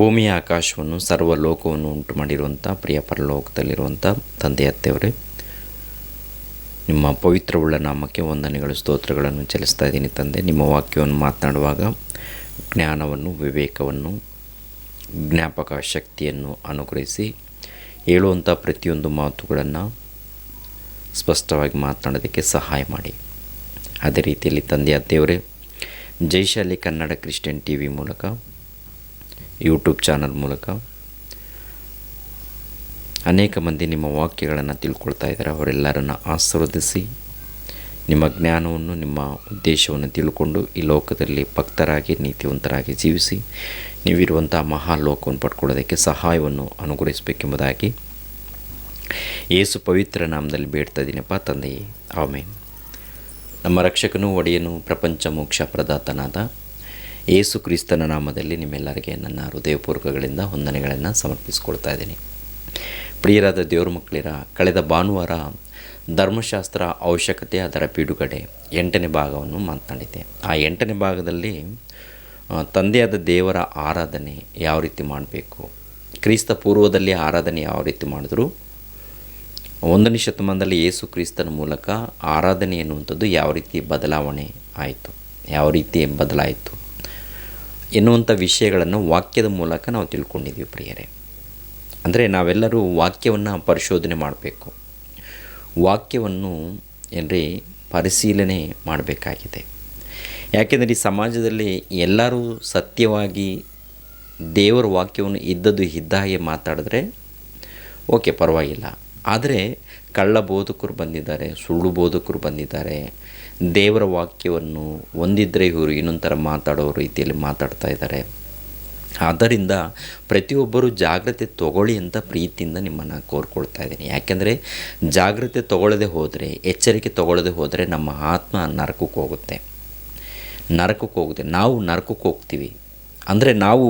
ಭೂಮಿಯ ಆಕಾಶವನ್ನು ಸರ್ವ ಲೋಕವನ್ನು ಉಂಟು ಮಾಡಿರುವಂಥ ಪ್ರಿಯ ಪರಲೋಕದಲ್ಲಿರುವಂಥ ತಂದೆ ಅತ್ತೆಯವರೇ ನಿಮ್ಮ ಪವಿತ್ರವುಳ್ಳ ನಾಮಕ್ಕೆ ವಂದನೆಗಳು, ಸ್ತೋತ್ರಗಳನ್ನು ಚಲಿಸ್ತಾ ಇದ್ದೀನಿ ತಂದೆ. ನಿಮ್ಮ ವಾಕ್ಯವನ್ನು ಮಾತನಾಡುವಾಗ ಜ್ಞಾನವನ್ನು, ವಿವೇಕವನ್ನು, ಜ್ಞಾಪಕ ಶಕ್ತಿಯನ್ನು ಅನುಗ್ರಹಿಸಿ ಹೇಳುವಂಥ ಪ್ರತಿಯೊಂದು ಮಾತುಗಳನ್ನು ಸ್ಪಷ್ಟವಾಗಿ ಮಾತನಾಡೋದಕ್ಕೆ ಸಹಾಯ ಮಾಡಿ. ಅದೇ ರೀತಿಯಲ್ಲಿ ತಂದೆಯ ದೇವರೇ ಜೈಶಾಲಿ ಕನ್ನಡ ಕ್ರಿಶ್ಚಿಯನ್ ಟಿ ವಿ ಮೂಲಕ ಯೂಟ್ಯೂಬ್ ಚಾನಲ್ ಮೂಲಕ. ಅನೇಕ ಮಂದಿ ನಿಮ್ಮ ವಾಕ್ಯಗಳನ್ನು ತಿಳ್ಕೊಳ್ತಾ ಇದ್ದಾರೆ. ಅವರೆಲ್ಲರನ್ನು ಆಶೀರ್ವದಿಸಿ, ನಿಮ್ಮ ಜ್ಞಾನವನ್ನು, ನಿಮ್ಮ ಉದ್ದೇಶವನ್ನು ತಿಳ್ಕೊಂಡು ಈ ಲೋಕದಲ್ಲಿ ಭಕ್ತರಾಗಿ, ನೀತಿವಂತರಾಗಿ ಜೀವಿಸಿ ನೀವಿರುವಂಥ ಮಹಾಲೋಕವನ್ನು ಪಡ್ಕೊಳ್ಳೋದಕ್ಕೆ ಸಹಾಯವನ್ನು ಅನುಗ್ರಹಿಸಬೇಕೆಂಬುದಾಗಿ ಯೇಸು ಪವಿತ್ರ ನಾಮದಲ್ಲಿ ಬೇಡ್ತಾ ಇದ್ದೀನಪ್ಪ ತಂದೆಯೇ. ಆಮೇನ್. ನಮ್ಮ ರಕ್ಷಕನು ಒಡೆಯನು ಪ್ರಪಂಚ ಮೋಕ್ಷ ಪ್ರದಾತನಾದ ಯೇಸು ಕ್ರಿಸ್ತನ ನಾಮದಲ್ಲಿ ನಿಮ್ಮೆಲ್ಲರಿಗೆ ನನ್ನ ಹೃದಯಪೂರ್ವಕಗಳಿಂದ ವಂದನೆಗಳನ್ನು ಸಮರ್ಪಿಸಿಕೊಳ್ತಾ ಇದ್ದೀನಿ. ಪ್ರಿಯರಾದ ದೇವ್ರ ಮಕ್ಕಳಿರ ಕಳೆದ ಭಾನುವಾರ ಧರ್ಮಶಾಸ್ತ್ರ ಅವಶ್ಯಕತೆ ಅದರ ಬಿಡುಗಡೆ ಎಂಟನೇ ಭಾಗವನ್ನು ಮಾತನಾಡಿದ್ದೆ. ಆ ಎಂಟನೇ ಭಾಗದಲ್ಲಿ ತಂದೆಯಾದ ದೇವರ ಆರಾಧನೆ ಯಾವ ರೀತಿ ಮಾಡಬೇಕು, ಕ್ರಿಸ್ತ ಪೂರ್ವದಲ್ಲಿ ಆರಾಧನೆ ಯಾವ ರೀತಿ ಮಾಡಿದ್ರು, ಒಂದನೇ ಶತಮಾನದಲ್ಲಿ ಯೇಸು ಕ್ರಿಸ್ತನ ಮೂಲಕ ಆರಾಧನೆ ಎನ್ನುವಂಥದ್ದು ಯಾವ ರೀತಿ ಬದಲಾವಣೆ ಆಯಿತು, ಯಾವ ರೀತಿ ಬದಲಾಯಿತು ಎನ್ನುವಂಥ ವಿಷಯಗಳನ್ನು ವಾಕ್ಯದ ಮೂಲಕ ನಾವು ತಿಳ್ಕೊಂಡಿದ್ದೀವಿ ಪ್ರಿಯರೇ. ಅಂದರೆ ನಾವೆಲ್ಲರೂ ವಾಕ್ಯವನ್ನು ಪರಿಶೋಧನೆ ಮಾಡಬೇಕು. ವಾಕ್ಯವನ್ನು ಏನ್ರಿ ಪರಿಶೀಲನೆ ಮಾಡಬೇಕಾಗಿದೆ. ಯಾಕೆಂದರೆ ಈ ಸಮಾಜದಲ್ಲಿ ಎಲ್ಲರೂ ಸತ್ಯವಾಗಿ ದೇವರ ವಾಕ್ಯವನ್ನು ಇದ್ದದ್ದು ಇದ್ದ ಹಾಗೆ ಮಾತಾಡಿದ್ರೆ ಓಕೆ ಪರವಾಗಿಲ್ಲ. ಆದರೆ ಕಳ್ಳ ಬೋಧಕರು ಬಂದಿದ್ದಾರೆ, ಸುಳ್ಳು ಬೋಧಕರು ಬಂದಿದ್ದಾರೆ. ದೇವರ ವಾಕ್ಯವನ್ನು ಒಂದಿದ್ದರೆ ಇವರು ಇನ್ನೊಂದು ಥರ ಮಾತಾಡೋ ರೀತಿಯಲ್ಲಿ ಮಾತಾಡ್ತಾ ಇದ್ದಾರೆ. ಆದ್ದರಿಂದ ಪ್ರತಿಯೊಬ್ಬರು ಜಾಗ್ರತೆ ತಗೊಳ್ಳಿ ಅಂತ ಪ್ರೀತಿಯಿಂದ ನಿಮ್ಮನ್ನು ಕೋರ್ಕೊಳ್ತಾ ಇದ್ದೀನಿ. ಯಾಕೆಂದರೆ ಜಾಗ್ರತೆ ತಗೊಳ್ಳದೆ ಹೋದರೆ, ಎಚ್ಚರಿಕೆ ತಗೊಳ್ಳದೆ ಹೋದರೆ ನಮ್ಮ ಆತ್ಮ ನರಕಕ್ಕೆ ಹೋಗುತ್ತೆ. ನರಕಕ್ಕೆ ಹೋಗುತ್ತೆ. ನಾವು ನರಕಕ್ಕೆ ಹೋಗ್ತೀವಿ. ಅಂದರೆ ನಾವು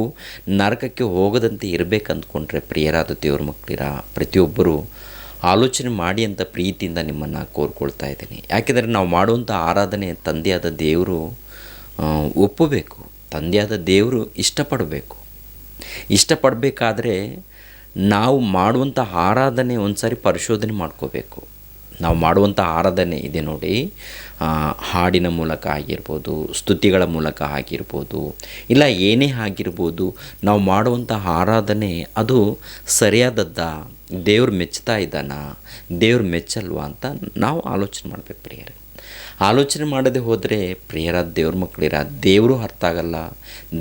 ನರಕಕ್ಕೆ ಹೋಗದಂತೆ ಇರಬೇಕು ಅಂದ್ಕೊಂಡ್ರೆ ಪ್ರಿಯರಾದ ದೇವ್ರ ಮಕ್ಕಳಿರ, ಪ್ರತಿಯೊಬ್ಬರು ಆಲೋಚನೆ ಮಾಡಿ ಅಂತ ಪ್ರೀತಿಯಿಂದ ನಿಮ್ಮನ್ನು ಕೋರ್ಕೊಳ್ತಾ ಇದ್ದೀನಿ. ಯಾಕೆಂದರೆ ನಾವು ಮಾಡುವಂಥ ಆರಾಧನೆ ತಂದೆಯಾದ ದೇವರು ಒಪ್ಪಬೇಕು. ತಂದೆಯಾದ ದೇವರು ಇಷ್ಟಪಡಬೇಕು. ಇಷ್ಟಪಡಬೇಕಾದ್ರೆ ನಾವು ಮಾಡುವಂಥ ಆರಾಧನೆ ಒಂದು ಸಾರಿ ಪರಿಶೋಧನೆ ಮಾಡ್ಕೋಬೇಕು. ನಾವು ಮಾಡುವಂಥ ಆರಾಧನೆ ಇದೆ ನೋಡಿ ಹಾಡಿನ ಮೂಲಕ ಆಗಿರ್ಬೋದು, ಸ್ತುತಿಗಳ ಮೂಲಕ ಆಗಿರ್ಬೋದು, ಇಲ್ಲ ಏನೇ ಆಗಿರ್ಬೋದು, ನಾವು ಮಾಡುವಂಥ ಆರಾಧನೆ ಅದು ಸರಿಯಾದದ್ದ? ದೇವ್ರು ಮೆಚ್ಚುತ್ತಾ ಇದ್ದಾನ? ದೇವ್ರು ಮೆಚ್ಚಲ್ವಾ ಅಂತ ನಾವು ಆಲೋಚನೆ ಮಾಡಬೇಕು ಪ್ರಿಯರೇ. ಆಲೋಚನೆ ಮಾಡದೆ ಹೋದರೆ, ಪ್ರಿಯರ ದೇವ್ರ ಮಕ್ಕಳಿರ ದೇವರು ಅರ್ಥ ಆಗಲ್ಲ,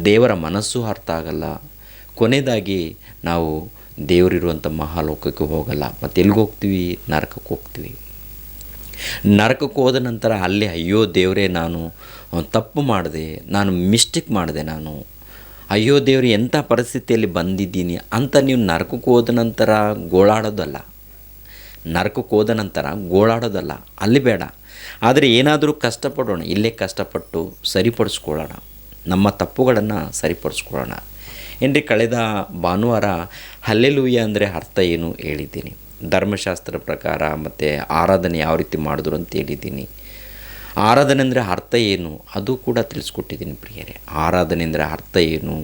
ದೇವರ ಮನಸ್ಸು ಅರ್ಥ ಆಗಲ್ಲ. ಕೊನೆಯದಾಗಿ ನಾವು ದೇವರಿರುವಂಥ ಮಹಾಲೋಕಕ್ಕೆ ಹೋಗಲ್ಲ. ಮತ್ತು ಎಲ್ಲಿಗೆ ಹೋಗ್ತೀವಿ ನರಕಕ್ಕೆ ಹೋಗ್ತೀವಿ. ನರಕಕ್ಕೆ ಹೋದ ನಂತರ ಅಲ್ಲಿ, ಅಯ್ಯೋ ದೇವರೇ, ನಾನು ತಪ್ಪು ಮಾಡಿದೆ, ನಾನು ಮಿಸ್ಟೇಕ್ ಮಾಡಿದೆ, ನಾನು, ಅಯ್ಯೋ ದೇವರು, ಎಂಥ ಪರಿಸ್ಥಿತಿಯಲ್ಲಿ ಬಂದಿದ್ದೀನಿ ಅಂತ ನೀವು ನರಕಕ್ಕೆ ಹೋದ ನಂತರ ಗೋಳಾಡೋದಲ್ಲ. ನರಕಕ್ಕೆ ಹೋದ ನಂತರ ಗೋಳಾಡೋದಲ್ಲ. ಅಲ್ಲಿ ಬೇಡ. ಆದರೆ ಏನಾದರೂ ಕಷ್ಟಪಡೋಣ, ಇಲ್ಲೇ ಕಷ್ಟಪಟ್ಟು ಸರಿಪಡಿಸ್ಕೊಳ್ಳೋಣ. ನಮ್ಮ ತಪ್ಪುಗಳನ್ನು ಸರಿಪಡಿಸ್ಕೊಳ್ಳೋಣ. ಏನ್ರಿ, ಕಳೆದ ಭಾನುವಾರ ಹಲ್ಲೆಲುಯ್ಯ ಅಂದರೆ ಅರ್ಥ ಏನು ಹೇಳಿದ್ದೀನಿ. ಧರ್ಮಶಾಸ್ತ್ರ ಪ್ರಕಾರ ಮತ್ತು ಆರಾಧನೆ ಯಾವ ರೀತಿ ಮಾಡಿದ್ರು ಅಂತ ಹೇಳಿದ್ದೀನಿ. ಆರಾಧನೆ ಅಂದರೆ ಅರ್ಥ ಏನು? ಅದು ಕೂಡ ತಿಳಿಸ್ಕೊಟ್ಟಿದ್ದೀನಿ ಪ್ರಿಯರೇ. ಆರಾಧನೆ ಅಂದರೆ ಅರ್ಥ ಏನು?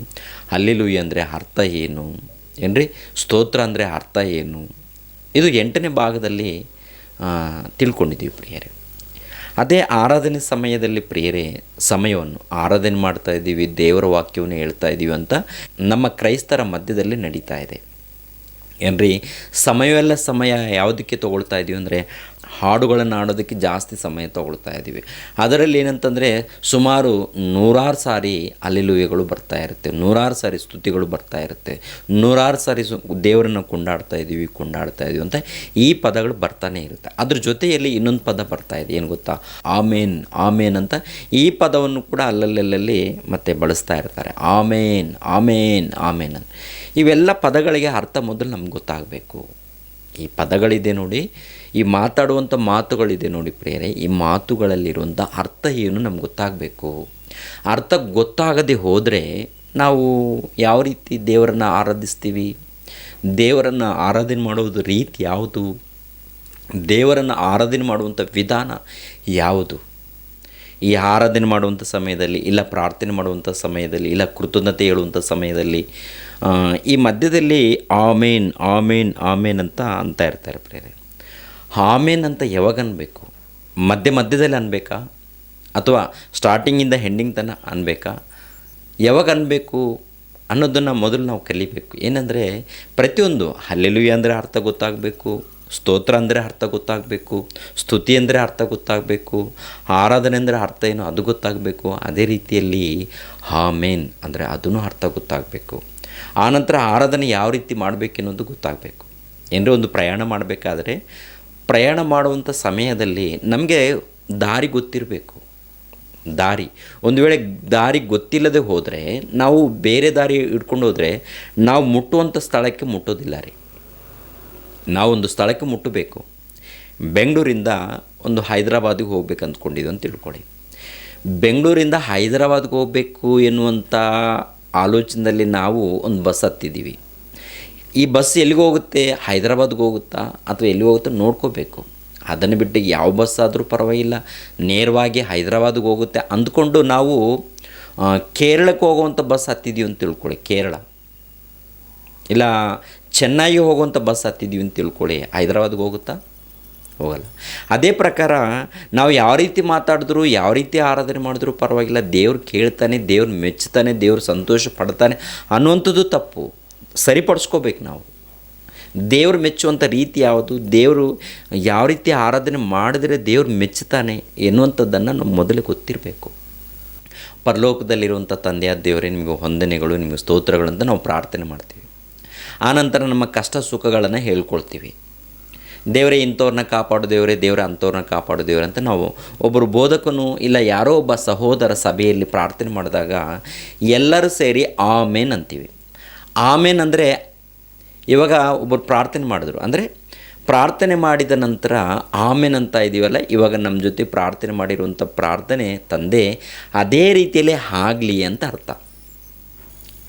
ಅಲ್ಲಿಲುಯಿ ಅಂದರೆ ಅರ್ಥ ಏನು? ಏನ್ರಿ? ಸ್ತೋತ್ರ ಅಂದರೆ ಅರ್ಥ ಏನು? ಇದು ಎಂಟನೇ ಭಾಗದಲ್ಲಿ ತಿಳ್ಕೊಂಡಿದ್ದೀವಿ ಪ್ರಿಯರೇ. ಅದೇ ಆರಾಧನೆ ಸಮಯದಲ್ಲಿ ಪ್ರಿಯರೇ, ಸಮಯವನ್ನು ಆರಾಧನೆ ಮಾಡ್ತಾ ಇದ್ದೀವಿ, ದೇವರ ವಾಕ್ಯವನ್ನು ಹೇಳ್ತಾ ಇದ್ದೀವಿ ಅಂತ ನಮ್ಮ ಕ್ರೈಸ್ತರ ಮಧ್ಯದಲ್ಲಿ ನಡೀತಾ ಇದೆ. ಏನ್ರಿ, ಸಮಯವೆಲ್ಲ ಸಮಯ ಯಾವುದಕ್ಕೆ ತೊಗೊಳ್ತಾ ಇದ್ದೀವಿ ಅಂದರೆ, ಹಾಡುಗಳನ್ನು ಆಡೋದಕ್ಕೆ ಜಾಸ್ತಿ ಸಮಯ ತೊಗೊಳ್ತಾ ಇದ್ದೀವಿ ಅದರಲ್ಲಿ ಏನಂತಂದರೆ, ಸುಮಾರು ನೂರಾರು ಸಾರಿ ಅಲ್ಲಿಲುವೆಗಳು ಬರ್ತಾ ಇರುತ್ತೆ, ನೂರಾರು ಸಾರಿ ಸ್ತುತಿಗಳು ಬರ್ತಾ ಇರುತ್ತೆ, ನೂರಾರು ಸಾರಿ ಸು, ದೇವರನ್ನು ಕೊಂಡಾಡ್ತಾ ಇದ್ದೀವಿ ಕೊಂಡಾಡ್ತಾ ಇದ್ದೀವಿ ಅಂತ ಈ ಪದಗಳು ಬರ್ತಾನೆ ಇರುತ್ತೆ. ಅದ್ರ ಜೊತೆಯಲ್ಲಿ ಇನ್ನೊಂದು ಪದ ಬರ್ತಾ ಇದೆ, ಏನು ಗೊತ್ತಾ? ಆಮೇನ್ ಆಮೇನ್ ಅಂತ ಈ ಪದವನ್ನು ಕೂಡ ಅಲ್ಲಲ್ಲಲ್ಲಿ ಮತ್ತೆ ಬಳಸ್ತಾ ಇರ್ತಾರೆ. ಆಮೇನ್ ಆಮೇನ್ ಆಮೇನ್ ಅಂತ. ಇವೆಲ್ಲ ಪದಗಳಿಗೆ ಅರ್ಥ ಮೊದಲು ನಮ್ಗೆ ಗೊತ್ತಾಗಬೇಕು. ಈ ಪದಗಳಿದೆ ನೋಡಿ, ಈ ಮಾತಾಡುವಂಥ ಮಾತುಗಳಿದೆ ನೋಡಿ ಪ್ರೇರೆ ಈ ಮಾತುಗಳಲ್ಲಿರುವಂಥ ಅರ್ಥ ಏನು ನಮ್ಗೆ ಗೊತ್ತಾಗಬೇಕು. ಅರ್ಥ ಗೊತ್ತಾಗದೆ ಹೋದರೆ ನಾವು ಯಾವ ರೀತಿ ದೇವರನ್ನು ಆರಾಧಿಸ್ತೀವಿ? ದೇವರನ್ನು ಆರಾಧನೆ ಮಾಡೋದು ರೀತಿ ಯಾವುದು? ದೇವರನ್ನು ಆರಾಧನೆ ಮಾಡುವಂಥ ವಿಧಾನ ಯಾವುದು? ಈ ಆರಾಧನೆ ಮಾಡುವಂಥ ಸಮಯದಲ್ಲಿ ಇಲ್ಲ ಪ್ರಾರ್ಥನೆ ಮಾಡುವಂಥ ಸಮಯದಲ್ಲಿ ಇಲ್ಲ ಕೃತಜ್ಞತೆ ಹೇಳುವಂಥ ಸಮಯದಲ್ಲಿ ಈ ಮಧ್ಯದಲ್ಲಿ ಆಮೇನ್ ಆಮೇನ್ ಆಮೇನ್ ಅಂತ ಅಂತ ಇರ್ತಾರೆ ಪ್ರೇರೆ ಆಮೇನ್ ಅಂತ ಯಾವಾಗ ಅನ್ಬೇಕು? ಮಧ್ಯ ಮಧ್ಯದಲ್ಲಿ ಅನ್ಬೇಕಾ? ಅಥವಾ ಸ್ಟಾರ್ಟಿಂಗಿಂದ ಹೆಂಡಿಂಗ್ ತನಕ ಅನ್ಬೇಕಾ? ಯಾವಾಗ ಅನ್ಬೇಕು ಅನ್ನೋದನ್ನು ಮೊದಲು ನಾವು ಕಲಿಬೇಕು. ಏನಂದರೆ ಪ್ರತಿಯೊಂದು ಹಲ್ಲೆಲುಯ್ಯ ಅಂದರೆ ಅರ್ಥ ಗೊತ್ತಾಗಬೇಕು, ಸ್ತೋತ್ರ ಅಂದರೆ ಅರ್ಥ ಗೊತ್ತಾಗಬೇಕು, ಸ್ತುತಿ ಅಂದರೆ ಅರ್ಥ ಗೊತ್ತಾಗಬೇಕು, ಆರಾಧನೆ ಅಂದರೆ ಅರ್ಥ ಏನು ಅದು ಗೊತ್ತಾಗಬೇಕು. ಅದೇ ರೀತಿಯಲ್ಲಿ ಹಾಮೇನ್ ಅಂದರೆ ಅದೂ ಅರ್ಥ ಗೊತ್ತಾಗಬೇಕು. ಆನಂತರ ಆರಾಧನೆ ಯಾವ ರೀತಿ ಮಾಡಬೇಕೆನ್ನೋದು ಗೊತ್ತಾಗಬೇಕು. ಏನರ ಒಂದು ಪ್ರಯಾಣ ಮಾಡಬೇಕಾದ್ರೆ ಪ್ರಯಾಣ ಮಾಡುವಂಥ ಸಮಯದಲ್ಲಿ ನಮಗೆ ದಾರಿ ಗೊತ್ತಿರಬೇಕು. ದಾರಿ, ಒಂದು ವೇಳೆ ದಾರಿ ಗೊತ್ತಿಲ್ಲದೆ ಹೋದರೆ, ನಾವು ಬೇರೆ ದಾರಿ ಹಿಡ್ಕೊಂಡು ಹೋದರೆ, ನಾವು ಮುಟ್ಟುವಂಥ ಸ್ಥಳಕ್ಕೆ ಮುಟ್ಟೋದಿಲ್ಲ ರೀ. ನಾವೊಂದು ಸ್ಥಳಕ್ಕೆ ಮುಟ್ಟಬೇಕು. ಬೆಂಗಳೂರಿಂದ ಒಂದು ಹೈದರಾಬಾದಿಗೆ ಹೋಗ್ಬೇಕು ಅಂದ್ಕೊಂಡಿದ್ದು ಅಂತ ತಿಳ್ಕೊಳ್ಳಿ. ಬೆಂಗಳೂರಿಂದ ಹೈದರಾಬಾದ್ಗೆ ಹೋಗಬೇಕು ಎನ್ನುವಂಥ ಆಲೋಚನೆಯಲ್ಲಿ ನಾವು ಒಂದು ಬಸ್ ಹತ್ತಿದ್ದೀವಿ. ಈ ಬಸ್ ಎಲ್ಲಿಗೆ ಹೋಗುತ್ತೆ? ಹೈದರಾಬಾದ್ಗೆ ಹೋಗುತ್ತಾ? ಅಥವಾ ಎಲ್ಲಿಗೆ ಹೋಗುತ್ತಾ ನೋಡ್ಕೋಬೇಕು. ಅದನ್ನು ಬಿಟ್ಟು ಯಾವ ಬಸ್ ಆದರೂ ಪರವಾಗಿಲ್ಲ. ನೇರವಾಗಿ ಹೈದರಾಬಾದ್ಗೆ ಹೋಗುತ್ತೆ ಅಂದ್ಕೊಂಡು ನಾವು ಕೇರಳಕ್ಕೆ ಹೋಗುವಂಥ ಬಸ್ ಹತ್ತಿದ್ದೀವಿ ಅಂತ ತಿಳ್ಕೊಳ್ಳಿ, ಕೇರಳ. ಇಲ್ಲ, ಚೆನ್ನೈಗೆ ಹೋಗುವಂಥ ಬಸ್ ಹತ್ತಿದ್ದೀವಿ ಅಂತ ತಿಳ್ಕೊಳ್ಳಿ, ಹೈದರಾಬಾದ್ಗೆ ಹೋಗುತ್ತಾ? ಹೋಗಲ್ಲ. ಅದೇ ಪ್ರಕಾರ ನಾವು ಯಾವ ರೀತಿ ಮಾತಾಡಿದ್ರು, ಯಾವ ರೀತಿ ಆರಾಧನೆ ಮಾಡಿದ್ರು ಪರವಾಗಿಲ್ಲ, ದೇವ್ರು ಕೇಳ್ತಾನೆ, ದೇವ್ರು ಮೆಚ್ಚುತ್ತಾನೆ, ದೇವ್ರು ಸಂತೋಷ ಪಡ್ತಾನೆ ಅನ್ನುವಂಥದ್ದು ತಪ್ಪು. ಸರಿಪಡಿಸ್ಕೋಬೇಕು ನಾವು. ದೇವ್ರು ಮೆಚ್ಚುವಂಥ ರೀತಿ ಯಾವುದು? ದೇವರು ಯಾವ ರೀತಿ ಆರಾಧನೆ ಮಾಡಿದರೆ ದೇವ್ರು ಮೆಚ್ಚುತ್ತಾನೆ ಎನ್ನುವಂಥದ್ದನ್ನು ನಾವು ಮೊದಲು ಗೊತ್ತಿರಬೇಕು. ಪರಲೋಕದಲ್ಲಿರುವಂಥ ತಂದೆಯಾದ ದೇವರೇ, ನಿಮಗೆ ಹೊಂದನೆಗಳು ನಿಮಗೆ ಸ್ತೋತ್ರಗಳು ಅಂತ ನಾವು ಪ್ರಾರ್ಥನೆ ಮಾಡ್ತೀವಿ. ಆನಂತರ ನಮ್ಮ ಕಷ್ಟ ಸುಖಗಳನ್ನು ಹೇಳ್ಕೊಳ್ತೀವಿ. ದೇವರೇ, ಇಂಥವ್ರನ್ನ ಕಾಪಾಡು ದೇವರೇ ದೇವರೇ, ಅಂಥವ್ರನ್ನ ಕಾಪಾಡು ದೇವರೇ ಅಂತ ನಾವು ಒಬ್ಬರು ಬೋಧಕನು ಇಲ್ಲ, ಯಾರೋ ಒಬ್ಬ ಸಹೋದರ ಸಭೆಯಲ್ಲಿ ಪ್ರಾರ್ಥನೆ ಮಾಡಿದಾಗ ಎಲ್ಲರೂ ಸೇರಿ ಆಮೇನ್ ಅಂತೀವಿ. ಆಮೇನ್ ಅಂದರೆ ಇವಾಗ ಒಬ್ಬರು ಪ್ರಾರ್ಥನೆ ಮಾಡಿದ್ರು. ಅಂದರೆ ಪ್ರಾರ್ಥನೆ ಮಾಡಿದ ನಂತರ ಆಮೇನ್ ಅಂತ ಇದ್ದೀವಲ್ಲ ಇವಾಗ ನಮ್ಮ ಜೊತೆ ಪ್ರಾರ್ಥನೆ ಮಾಡಿರುವಂಥ ಪ್ರಾರ್ಥನೆ ತಂದೆ ಅದೇ ರೀತಿಯಲ್ಲೇ ಆಗಲಿ ಅಂತ ಅರ್ಥ.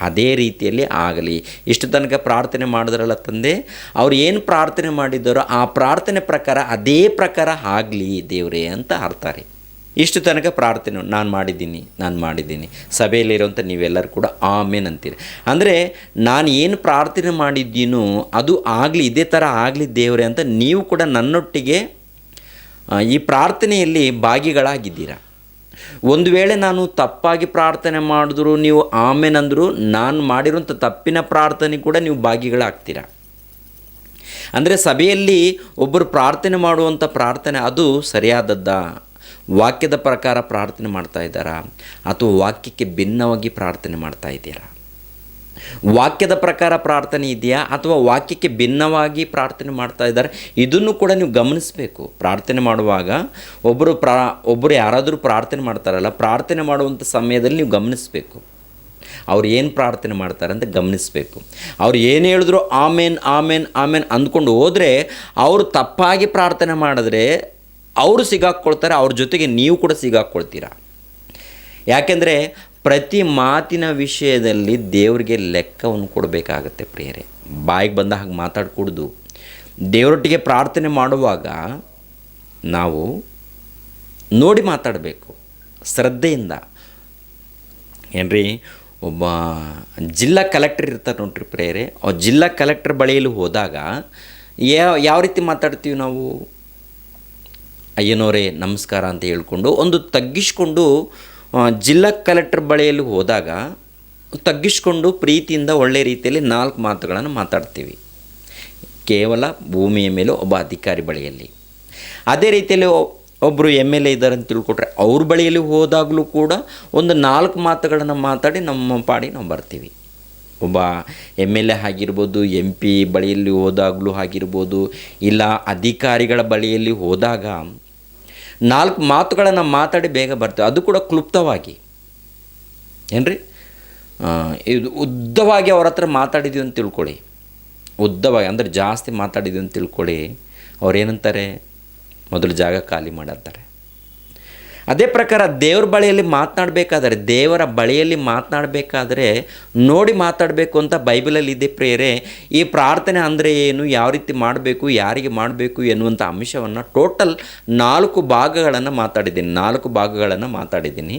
ಅದೇ ರೀತಿಯಲ್ಲಿ ಆಗಲಿ. ಇಷ್ಟು ತನಕ ಪ್ರಾರ್ಥನೆ ಮಾಡಿದ್ರಲ್ಲ ತಂದೆ? ಅವ್ರು ಏನು ಪ್ರಾರ್ಥನೆ ಮಾಡಿದ್ದಾರೋ ಆ ಪ್ರಾರ್ಥನೆ ಪ್ರಕಾರ ಅದೇ ಪ್ರಕಾರ ಆಗಲಿ ದೇವರೇ ಅಂತ ಅರ್ಥ ರೀ ಇಷ್ಟು ತನಕ ಪ್ರಾರ್ಥನೆ ನಾನು ಮಾಡಿದ್ದೀನಿ ನಾನು ಮಾಡಿದ್ದೀನಿ. ಸಭೆಯಲ್ಲಿರುವಂಥ ನೀವೆಲ್ಲರೂ ಕೂಡ ಆಮೇನ್ ಅಂತೀರಿ. ಅಂದರೆ ನಾನು ಏನು ಪ್ರಾರ್ಥನೆ ಮಾಡಿದ್ದೀನೋ ಅದು ಆಗಲಿ, ಇದೇ ಥರ ಆಗಲಿ ದೇವರೇ ಅಂತ ನೀವು ಕೂಡ ನನ್ನೊಟ್ಟಿಗೆ ಈ ಪ್ರಾರ್ಥನೆಯಲ್ಲಿ ಭಾಗಿಗಳಾಗಿದ್ದೀರಾ? ಒಂದು ವೇಳೆ ನಾನು ತಪ್ಪಾಗಿ ಪ್ರಾರ್ಥನೆ ಮಾಡಿದ್ರು ನೀವು ಆಮೇನಂದರು, ನಾನು ಮಾಡಿರುವಂಥ ತಪ್ಪಿನ ಪ್ರಾರ್ಥನೆ ಕೂಡ ನೀವು ಭಾಗಿಗಳಾಗ್ತೀರ? ಅಂದರೆ ಸಭೆಯಲ್ಲಿ ಒಬ್ಬರು ಪ್ರಾರ್ಥನೆ ಮಾಡುವಂಥ ಪ್ರಾರ್ಥನೆ ಅದು ಸರಿಯಾದದ್ದ? ವಾಕ್ಯದ ಪ್ರಕಾರ ಪ್ರಾರ್ಥನೆ ಮಾಡ್ತಾ ಇದ್ದಾರಾ? ಅಥವಾ ವಾಕ್ಯಕ್ಕೆ ಭಿನ್ನವಾಗಿ ಪ್ರಾರ್ಥನೆ ಮಾಡ್ತಾ ಇದ್ದೀರಾ? ವಾಕ್ಯದ ಪ್ರಕಾರ ಪ್ರಾರ್ಥನೆ ಇದೆಯಾ ಅಥವಾ ವಾಕ್ಯಕ್ಕೆ ಭಿನ್ನವಾಗಿ ಪ್ರಾರ್ಥನೆ ಮಾಡ್ತಾ ಇದ್ದಾರೆ? ಇದನ್ನು ಕೂಡ ನೀವು ಗಮನಿಸಬೇಕು. ಪ್ರಾರ್ಥನೆ ಮಾಡುವಾಗ ಒಬ್ಬರು ಪ್ರಾ ಒಬ್ಬರು ಯಾರಾದರೂ ಪ್ರಾರ್ಥನೆ ಮಾಡ್ತಾರಲ್ಲ, ಪ್ರಾರ್ಥನೆ ಮಾಡುವಂಥ ಸಮಯದಲ್ಲಿ ನೀವು ಗಮನಿಸಬೇಕು. ಅವ್ರು ಏನು ಪ್ರಾರ್ಥನೆ ಮಾಡ್ತಾರೆ ಅಂತ ಗಮನಿಸಬೇಕು. ಅವ್ರು ಏನು ಹೇಳಿದ್ರು ಆಮೇನ್ ಆಮೇನ್ ಆಮೇನ್ ಅಂದ್ಕೊಂಡು ಹೋದರೆ ಅವರು ತಪ್ಪಾಗಿ ಪ್ರಾರ್ಥನೆ ಮಾಡಿದ್ರೆ ಅವರು ಸಿಗಾಕ್ಕೊಳ್ತಾರೆ, ಅವ್ರ ಜೊತೆಗೆ ನೀವು ಕೂಡ ಸಿಗಾಕ್ಕೊಳ್ತೀರಾ. ಯಾಕೆಂದರೆ ಪ್ರತಿ ಮಾತಿನ ವಿಷಯದಲ್ಲಿ ದೇವರಿಗೆ ಲೆಕ್ಕವನ್ನು ಕೊಡಬೇಕಾಗತ್ತೆ ಪ್ರಿಯರೇ. ಬಾಯಿಗೆ ಬಂದ ಹಾಗೆ ಮಾತಾಡ್ಕೊಡ್ದು. ದೇವರೊಟ್ಟಿಗೆ ಪ್ರಾರ್ಥನೆ ಮಾಡುವಾಗ ನಾವು ನೋಡಿ ಮಾತಾಡಬೇಕು. ಶ್ರದ್ಧೆಯಿಂದ. ಏನ್ರಿ? ಒಬ್ಬ ಜಿಲ್ಲಾ ಕಲೆಕ್ಟರ್ ಇರ್ತಾರೆ ನೋಡ್ರಿ ಪ್ರೇರೆ ಆ ಜಿಲ್ಲಾ ಕಲೆಕ್ಟರ್ ಬಳಿಯಲ್ಲಿ ಹೋದಾಗ ಯಾವ ರೀತಿ ಮಾತಾಡ್ತೀವಿ ನಾವು? ಅಯ್ಯನವರೇ ನಮಸ್ಕಾರ ಅಂತ ಹೇಳ್ಕೊಂಡು ಒಂದು ತಗ್ಗಿಸ್ಕೊಂಡು ಜಿಲ್ಲಾ ಕಲೆಕ್ಟರ್ ಬಳಿಯಲ್ಲಿ ಹೋದಾಗ ತಗ್ಗಿಸ್ಕೊಂಡು ಪ್ರೀತಿಯಿಂದ ಒಳ್ಳೆಯ ರೀತಿಯಲ್ಲಿ ನಾಲ್ಕು ಮಾತುಗಳನ್ನು ಮಾತಾಡ್ತೀವಿ. ಕೇವಲ ಭೂಮಿಯ ಮೇಲೆ ಒಬ್ಬ ಅಧಿಕಾರಿ ಬಳಿಯಲ್ಲಿ. ಅದೇ ರೀತಿಯಲ್ಲಿ ಒಬ್ಬರು ಎಂ ಎಲ್ ಎ ಇದ್ದಾರೆ ಅಂತ ತಿಳ್ಕೊಟ್ರೆ ಅವ್ರ ಬಳಿಯಲ್ಲಿ ಹೋದಾಗಲೂ ಕೂಡ ಒಂದು ನಾಲ್ಕು ಮಾತುಗಳನ್ನು ಮಾತಾಡಿ ನಮ್ಮ ಪಾಡಿ ನಾವು ಬರ್ತೀವಿ. ಒಬ್ಬ ಎಂ ಎಲ್ ಎ ಆಗಿರ್ಬೋದು, ಎಂ ಪಿ ಬಳಿಯಲ್ಲಿ ಹೋದಾಗಲೂ ಆಗಿರ್ಬೋದು, ಇಲ್ಲ ಅಧಿಕಾರಿಗಳ ಬಳಿಯಲ್ಲಿ ಹೋದಾಗ ನಾಲ್ಕು ಮಾತುಗಳನ್ನು ಮಾತಾಡಿ ಬೇಗ ಬರ್ತೇವೆ. ಅದು ಕೂಡ ಕ್ಲುಪ್ತವಾಗಿ. ಏನ್ರಿ? ಇದು ಉದ್ದವಾಗಿ ಅವ್ರ ಹತ್ರ ಮಾತಾಡಿದ್ವಿ ಅಂತ ತಿಳ್ಕೊಳ್ಳಿ. ಉದ್ದವಾಗಿ, ಅಂದರೆ ಜಾಸ್ತಿ ಮಾತಾಡಿದ್ವಿ ಅಂತ ತಿಳ್ಕೊಳ್ಳಿ. ಅವ್ರು ಏನಂತಾರೆ? ಮೊದಲು ಜಾಗ ಖಾಲಿ ಮಾಡತ್ತಾರೆ ಅದೇ ಪ್ರಕಾರ ದೇವ್ರ ಬಳಿಯಲ್ಲಿ ಮಾತನಾಡಬೇಕಾದ್ರೆ, ದೇವರ ಬಳಿಯಲ್ಲಿ ಮಾತನಾಡಬೇಕಾದ್ರೆ ನೋಡಿ ಮಾತಾಡಬೇಕು ಅಂತ ಬೈಬಲಲ್ಲಿ ಇದೆ ಪ್ರೇರೆ. ಈ ಪ್ರಾರ್ಥನೆ ಅಂದರೆ ಏನು, ಯಾವ ರೀತಿ ಮಾಡಬೇಕು, ಯಾರಿಗೆ ಮಾಡಬೇಕು ಎನ್ನುವಂಥ ಅಂಶವನ್ನು ಟೋಟಲ್ ನಾಲ್ಕು ಭಾಗಗಳನ್ನು ಮಾತಾಡಿದ್ದೀನಿ. ನಾಲ್ಕು ಭಾಗಗಳನ್ನು ಮಾತಾಡಿದ್ದೀನಿ.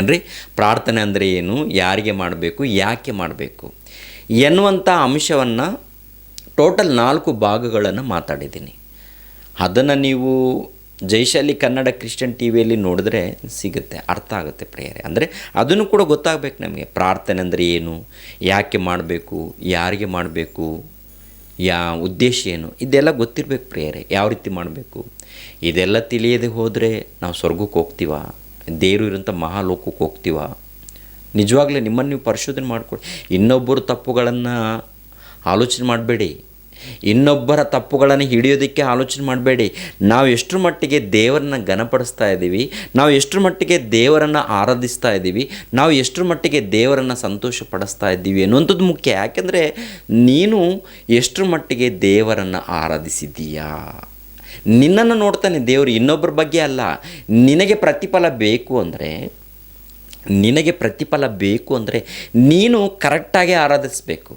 ಏನ್ರಿ? ಪ್ರಾರ್ಥನೆ ಅಂದರೆ ಏನು, ಯಾರಿಗೆ ಮಾಡಬೇಕು, ಯಾಕೆ ಮಾಡಬೇಕು ಎನ್ನುವಂಥ ಅಂಶವನ್ನು ಟೋಟಲ್ ನಾಲ್ಕು ಭಾಗಗಳನ್ನು ಮಾತಾಡಿದ್ದೀನಿ. ಅದನ್ನು ನೀವು ಜೈಶಾಲಿ ಕನ್ನಡ ಕ್ರಿಶ್ಚಿಯನ್ ಟಿ ವಿಯಲ್ಲಿ ನೋಡಿದ್ರೆ ಸಿಗುತ್ತೆ, ಅರ್ಥ ಆಗುತ್ತೆ ಪ್ರೇಯರೆ. ಅಂದರೆ ಅದನ್ನು ಕೂಡ ಗೊತ್ತಾಗಬೇಕು ನಮಗೆ. ಪ್ರಾರ್ಥನೆ ಅಂದರೆ ಏನು? ಯಾಕೆ ಮಾಡಬೇಕು? ಯಾರಿಗೆ ಮಾಡಬೇಕು? ಯಾ ಉದ್ದೇಶ ಏನು? ಇದೆಲ್ಲ ಗೊತ್ತಿರಬೇಕು ಪ್ರೇಯರೆ. ಯಾವ ರೀತಿ ಮಾಡಬೇಕು? ಇದೆಲ್ಲ ತಿಳಿಯದೆ ಹೋದರೆ ನಾವು ಸ್ವರ್ಗಕ್ಕೆ ಹೋಗ್ತೀವ? ದೇವರು ಇರೋಂಥ ಮಹಾಲೋಕಕ್ಕೆ ಹೋಗ್ತೀವ? ನಿಜವಾಗ್ಲೂ ನಿಮ್ಮನ್ನು ನೀವು ಪರಿಶೋಧನೆ ಮಾಡಿಕೊಡಿ. ಇನ್ನೊಬ್ಬರು ತಪ್ಪುಗಳನ್ನು ಆಲೋಚನೆ ಮಾಡಬೇಡಿ. ಇನ್ನೊಬ್ಬರ ತಪ್ಪುಗಳನ್ನು ಹಿಡಿಯೋದಕ್ಕೆ ಆಲೋಚನೆ ಮಾಡಬೇಡಿ. ನಾವು ಎಷ್ಟರ ಮಟ್ಟಿಗೆ ದೇವರನ್ನ ಘನಪಡಿಸ್ತಾ ಇದ್ದೀವಿ, ನಾವು ಎಷ್ಟರ ಮಟ್ಟಿಗೆ ದೇವರನ್ನು ಆರಾಧಿಸ್ತಾ ಇದ್ದೀವಿ, ನಾವು ಎಷ್ಟರ ಮಟ್ಟಿಗೆ ದೇವರನ್ನು ಸಂತೋಷ ಪಡಿಸ್ತಾ ಇದ್ದೀವಿ ಅನ್ನುವಂಥದ್ದು ಮುಖ್ಯ. ಯಾಕೆಂದರೆ ನೀನು ಎಷ್ಟರ ಮಟ್ಟಿಗೆ ದೇವರನ್ನು ಆರಾಧಿಸಿದ್ದೀಯಾ? ನಿನ್ನನ್ನು ನೋಡ್ತಾನೆ ದೇವರು ಇನ್ನೊಬ್ಬರ ಬಗ್ಗೆ ಅಲ್ಲ. ನಿನಗೆ ಪ್ರತಿಫಲ ಬೇಕು ಅಂದರೆ, ನಿನಗೆ ಪ್ರತಿಫಲ ಬೇಕು ಅಂದರೆ ನೀನು ಕರೆಕ್ಟಾಗಿ ಆರಾಧಿಸಬೇಕು.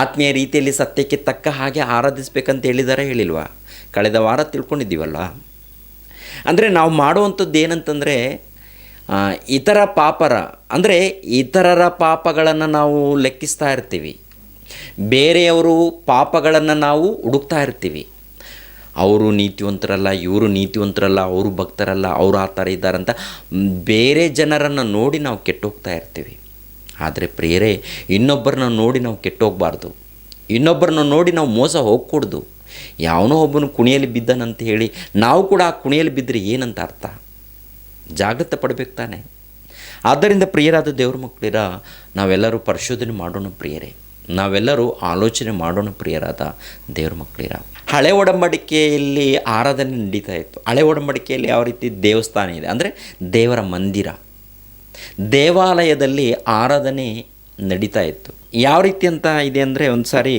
ಆತ್ಮೀಯ ರೀತಿಯಲ್ಲಿ ಸತ್ಯಕ್ಕೆ ತಕ್ಕ ಹಾಗೆ ಆರಾಧಿಸ್ಬೇಕಂತ ಹೇಳಿದಾರೆ ಹೇಳಿಲ್ವಾ? ಕಳೆದ ವಾರ ತಿಳ್ಕೊಂಡಿದ್ದೀವಲ್ಲ? ಅಂದರೆ ನಾವು ಮಾಡುವಂಥದ್ದು ಏನಂತಂದರೆ ಇತರ ಪಾಪರ, ಅಂದರೆ ಇತರರ ಪಾಪಗಳನ್ನು ನಾವು ಲೆಕ್ಕಿಸ್ತಾ ಇರ್ತೀವಿ. ಬೇರೆಯವರು ಪಾಪಗಳನ್ನು ನಾವು ಹುಡುಕ್ತಾ ಇರ್ತೀವಿ. ಅವರು ನೀತಿವಂತರಲ್ಲ, ಇವರು ನೀತಿವಂತರಲ್ಲ, ಅವರು ಭಕ್ತರಲ್ಲ, ಅವರು ಆ ಥರ ಇದ್ದಾರಂತ, ಬೇರೆ ಜನರನ್ನು ನೋಡಿ ನಾವು ಕೆಟ್ಟೋಗ್ತಾ ಇರ್ತೀವಿ. ಆದರೆ ಪ್ರಿಯರೇ, ಇನ್ನೊಬ್ಬರನ್ನ ನೋಡಿ ನಾವು ಕೆಟ್ಟೋಗಬಾರ್ದು. ಇನ್ನೊಬ್ಬರನ್ನ ನೋಡಿ ನಾವು ಮೋಸ ಹೋಗಕೂಡ್ದು. ಯಾವನೋ ಒಬ್ಬನು ಕುಣಿಯಲ್ಲಿ ಬಿದ್ದನಂತ ಹೇಳಿ ನಾವು ಕೂಡ ಆ ಕುಣಿಯಲ್ಲಿ ಬಿದ್ದರೆ ಏನಂತ ಅರ್ಥ? ಜಾಗ್ರತೆ ಪಡಬೇಕು ತಾನೆ. ಆದ್ದರಿಂದ ಪ್ರಿಯರಾದ ದೇವ್ರ ಮಕ್ಕಳಿರ, ನಾವೆಲ್ಲರೂ ಪರಿಶೋಧನೆ ಮಾಡೋಣ ಪ್ರಿಯರೇ. ನಾವೆಲ್ಲರೂ ಆಲೋಚನೆ ಮಾಡೋಣ ಪ್ರಿಯರಾದ ದೇವ್ರ ಮಕ್ಕಳಿರ. ಹಳೆ ಒಡಂಬಡಿಕೆಯಲ್ಲಿ ಆರಾಧನೆ ನಡೀತಾ ಇತ್ತು. ಹಳೆ ಒಡಂಬಡಿಕೆಯಲ್ಲಿ ಯಾವ ರೀತಿ ದೇವಸ್ಥಾನ ಇದೆ? ಅಂದರೆ ದೇವರ ಮಂದಿರ. ದೇವಾಲಯದಲ್ಲಿ ಆರಾಧನೆ ನಡೀತಾ ಇತ್ತು. ಯಾವ ರೀತಿ ಅಂತ ಇದೆ ಅಂದರೆ ಒಂದು ಸಾರಿ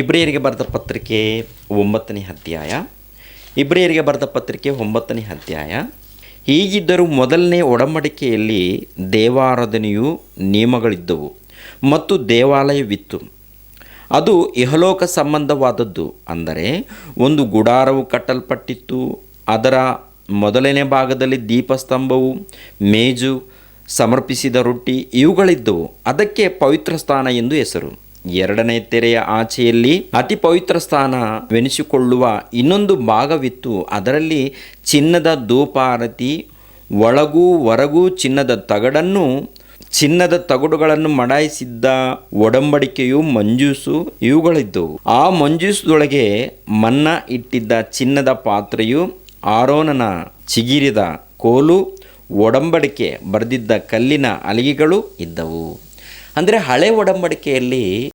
ಇಬ್ರಿಯರಿಗೆ ಬರೆದ ಪತ್ರಿಕೆ ಒಂಬತ್ತನೇ ಅಧ್ಯಾಯ ಇಬ್ರಿಯರಿಗೆ ಬರೆದ ಪತ್ರಿಕೆ ಒಂಬತ್ತನೇ ಅಧ್ಯಾಯ, ಹೀಗಿದ್ದರೂ ಮೊದಲನೇ ಒಡಂಬಡಿಕೆಯಲ್ಲಿ ದೇವಾರಾಧನೆಯು ನಿಯಮಗಳಿದ್ದವು ಮತ್ತು ದೇವಾಲಯವಿತ್ತು. ಅದು ಇಹಲೋಕ ಸಂಬಂಧವಾದದ್ದು, ಅಂದರೆ ಒಂದು ಗುಡಾರವು ಕಟ್ಟಲ್ಪಟ್ಟಿತ್ತು, ಅದರ ಮೊದಲನೇ ಭಾಗದಲ್ಲಿ ದೀಪಸ್ತಂಭವು, ಮೇಜು, ಸಮರ್ಪಿಸಿದ ರೊಟ್ಟಿ ಇವುಗಳಿದ್ದವು. ಅದಕ್ಕೆ ಪವಿತ್ರ ಸ್ಥಾನ ಎಂದು ಹೆಸರು. ಎರಡನೇ ತೆರೆಯ ಆಚೆಯಲ್ಲಿ ಅತಿ ಪವಿತ್ರ ಸ್ಥಾನವೆನಿಸಿಕೊಳ್ಳುವ ಇನ್ನೊಂದು ಭಾಗವಿತ್ತು. ಅದರಲ್ಲಿ ಚಿನ್ನದ ಧೂಪಾರತಿ, ಒಳಗೂ ಹೊರಗೂ ಚಿನ್ನದ ತಗಡನ್ನು, ಚಿನ್ನದ ತಗಡುಗಳನ್ನು ಮಡಾಯಿಸಿದ್ದ ಒಡಂಬಡಿಕೆಯು ಮಂಜೂಸು ಇವುಗಳಿದ್ದವು. ಆ ಮಂಜೂಸದೊಳಗೆ ಮನ್ನ ಇಟ್ಟಿದ್ದ ಚಿನ್ನದ ಪಾತ್ರೆಯು ಆರೋನನ ಚಿಗಿರಿದ ಕೋಲು ಒಡಂಬಡಿಕೆ ಬರೆದಿದ್ದ ಕಲ್ಲಿನ ಅಲಿಗೆಗಳು ಇದ್ದವು. ಅಂದರೆ ಹಳೆ ಒಡಂಬಡಿಕೆಯಲ್ಲಿ